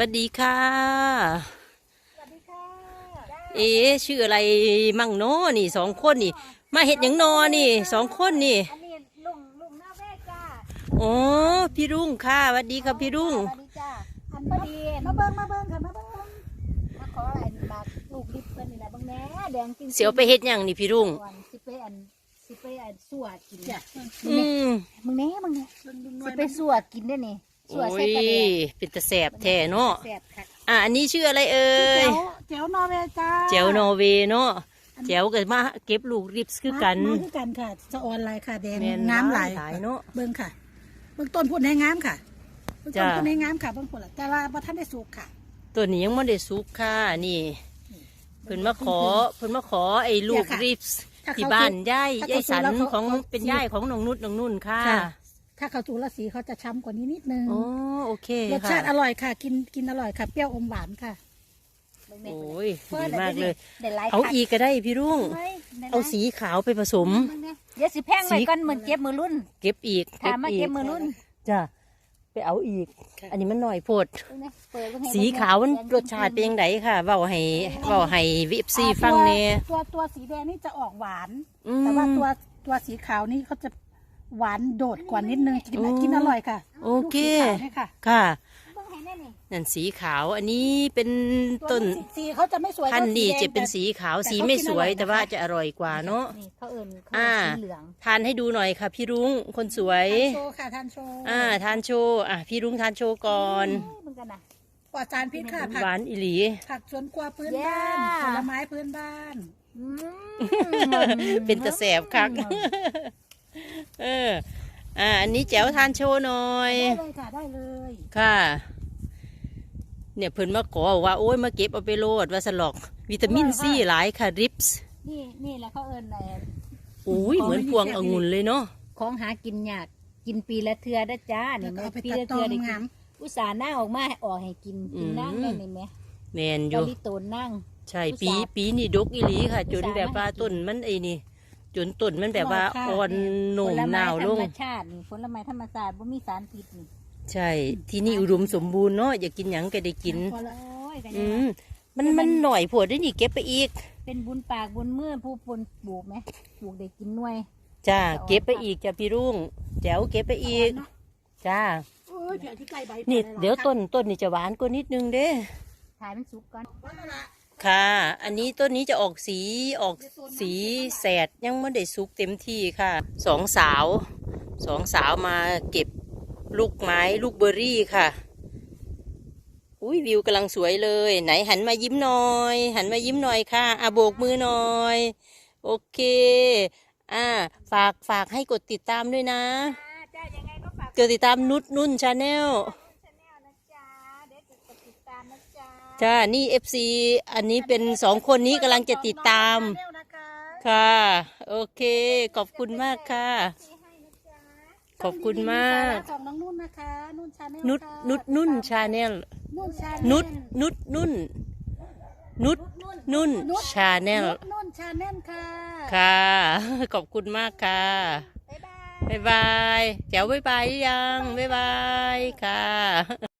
วัสดีค่ะ สวัสดีค่ะ เอ๊ะชื่ออะไรมั่งโนนี่สองคนนี่ มาเห็ดหยังนอนี่สองคนนี่อันนี้ลุงลุงหน้าแม่จ้าโอ้พี่รุ่งค่ะสวัสดีครับพี่รุ่ง สวัสดีจ้าอันพอดีมาเบิ้งมาเบิ้งค่ะมาเบิ้งมาขออะไรมาลูกดิบเพิ่นนี่แหละเบางแหน่แดงจริงๆเสียวไปเห็ดหยังนี่พี่รุ่ง ก่อนสิไปอันสิไปอันสัวกินจ้ะอืมมึงแหน่มึงแหน่สิไปสัวกินได้นี่ สัวโอ้ใส่ยปลาแดงเป็นตะแสบแท้เนาะแซ่บค่ะอะอันนี้ชื่ออะไรเอ่ยเจ๋วนอร์เวย์จ้าแจวนอร์เวย์เนาะแจวก็มาเก็บลูกริบส์คือกันมาคือกันค่ะจะออนไลน์ค่ะแดงแม่นงามหลายหลายเนาะ เบิ่งค่ะ เบิ่งต้นพูดให้งามค่ะเบิ่งต้นจ้ะพูดให้งามค่ะเบิ่งผลแต่ว่าบ่ทันได้สุกค่ะ ตัวนี้ยังไม่ได้สุกค่ะนี่เพิ่นมาขอเพิ่นมาขอไอ้ลูกริบส์ถ้าเขาที่บ้านย่ายถ้าเขาย่ายสันซื้อแล้วเขาของเขาเป็นย่ายของน้องนุชน้องนุ่นค่ะ ค่ะ ถ้าเขาสูละสีเขาจะช้ำกว่านี้นิดนึงโอ้โอเครสค่ะชาติอร่อยค่ะ กินกินอร่อยค่ะ เปรี้ยวอมหวานค่ะเบิ่งแหน่โอ้ยพิ่นดีมากเลยได้หลายเอาคักอีกก็ได้พี่รุ่งเฮ้ยได้หลยเอาสีขาวไปผสมเบิ่งแหน่เดี๋ยวสิแพงไว้ก่อนเหมือนเก็บมือรุ่นเก็บอีกถามมาอีเก็บมือรุ่นจ้ะไปเอาอีกค่ะอันนี้มันหน่อยโพดเบิ่งแหน่เปิดเบิ่งให้สีขาวมันรสชาติเป็นยังไงค่ะเว้าให้เว้าให้วิฟซีอ่าฟังแน่ตัวตัวตัวสีแดงนี่จะออกหวาน อืมแต่ว่าตัวตัวสีขาวนี่เขาจะ หวานโดดกว่านิดนึงกินโอ้ กินอร่อยค่ะโอเค ลูกสีขาวนี่ค่ะค่ะ เบิ่งให้แน่นี่นั่นสีขาวอันนี้เป็นตัวต้นสีสีเขาจะไม่สวยพันธุ์นี่ท่าจะเป็นแดง สีขาวแต่สีเขาไม่กินสวยอร่อยนะคะ แต่ว่าจะอร่อยกว่าเนาะ นี่เขาเอิญเขาอ่าเอิญสีเหลืองทานให้ดูหน่อยค่ะ พี่รุ้งคนสวย ทานโชว์ค่ะทานโชว์อ่าทานโชว์อะพี่รุ้งทานโชว์ก่อนเฮ้ยเบิ่งกันนะ ปลอดสารพิษค่ะผักหวานอิหลี ผักสวนครัวพื้นเย้บ้านผลไม้พื้นบ้าน อืม เป็นตะแสบคัก เออ อ่า อันนี้แจ๋วทานโชว์หน่อย ได้เลยค่ะได้เลยค่ะ เนี่ยเพิ่นมาขอว่าโอ้ยมาเก็บเอาไปโลดว่าสลอก วิตามินซีหลายค่ะริปส์นี่นี่แหละเขาเอิญอะไรอุ้ยเหมือนพวงองุ่นเลยเนาะของหากินยากกินปีละเทือได้จ้าแล้นี่วก็แม่เอาไปปีตัดละตอเทือได้งากินม อุตส่าห์หน้าออกมาให้ออกให้กินกินนั่งได้นี่ไหมแมนอกะยู่ลิโตนนั่ง ใช่อุตปีส่าห์ปีนี่ดกอีหลีค่ะ จนอุตส่าห์แบบว่ามาให้กินต้นมันไอ้นี่ จนต้นมันแบบว่าอร่อยค่ะอ่อนโหน่มผลหไม้นาวธลรงรมชาตินี่ผลไม้ธรรมชาติบ่มีสารพิษนี่ใช่ ที่นี่อุดมสมบูรณ์เนาะอยากกินหยังก็ได้กิน พอละโอ้ยกันอืมมันมันหน่อยผัวได้นี่เก็บไปอีก เป็นบุญปากบุญมือผู้ปนปลูกไหมปลูกได้กินหน่วยจ้าเก็บไปอีกจ้ะพี่รุ่งแจ๋วเก็บไปอีก จ้าโอ้ยเดี๋ยวที่ใกล้ใบนี่เดี๋ยวต้นต้นนี่จะหวานกว่านิดนึงเด้ ถ่ายมันสุกก่อน ค่ะ อันนี้ต้นนี้จะออกสีออกสีแสดยังไม่ได้สุกเต็มที่ค่ะ สองสาว สองสาวมาเก็บลูกไม้ลูกเบอร์รี่ค่ะ อุ้ยวิวกำลังสวยเลย ไหนหันมายิ้มหน่อย หันมายิ้มหน่อยค่ะอาโบกมือหน่อย โอเค อ่า ฝากฝากให้กดติดตามด้วยนะจ้ายังไงก็ฝากกดติดตามนุชนุ่นชาแนลชาแนลนะจ๊ะเดี๋ยวจะกดติดตามนะ จ๊ะจ้า นี่เอฟซีอันนี้เป็นสองคนนี้กำลังจะติดตามเร็วนะคะค่ะ โอเค ขอบคุณมากค่ะให้นะจ๊ะขอบคุณมาก ของน้องนุ่นนะคะ นุ่นชาแนลนุชนุชนุ่นชาแนล นุ่นชานุชนุชนุ่น นุชนุ่นชาแนล นุ่นชาแนลค่ะ ค่ะ ขอบคุณมากค่ะบ๊ายบายบ๊ายบายแจ๋วบ๊ายบายหรือยังบ๊ายบายค่ะ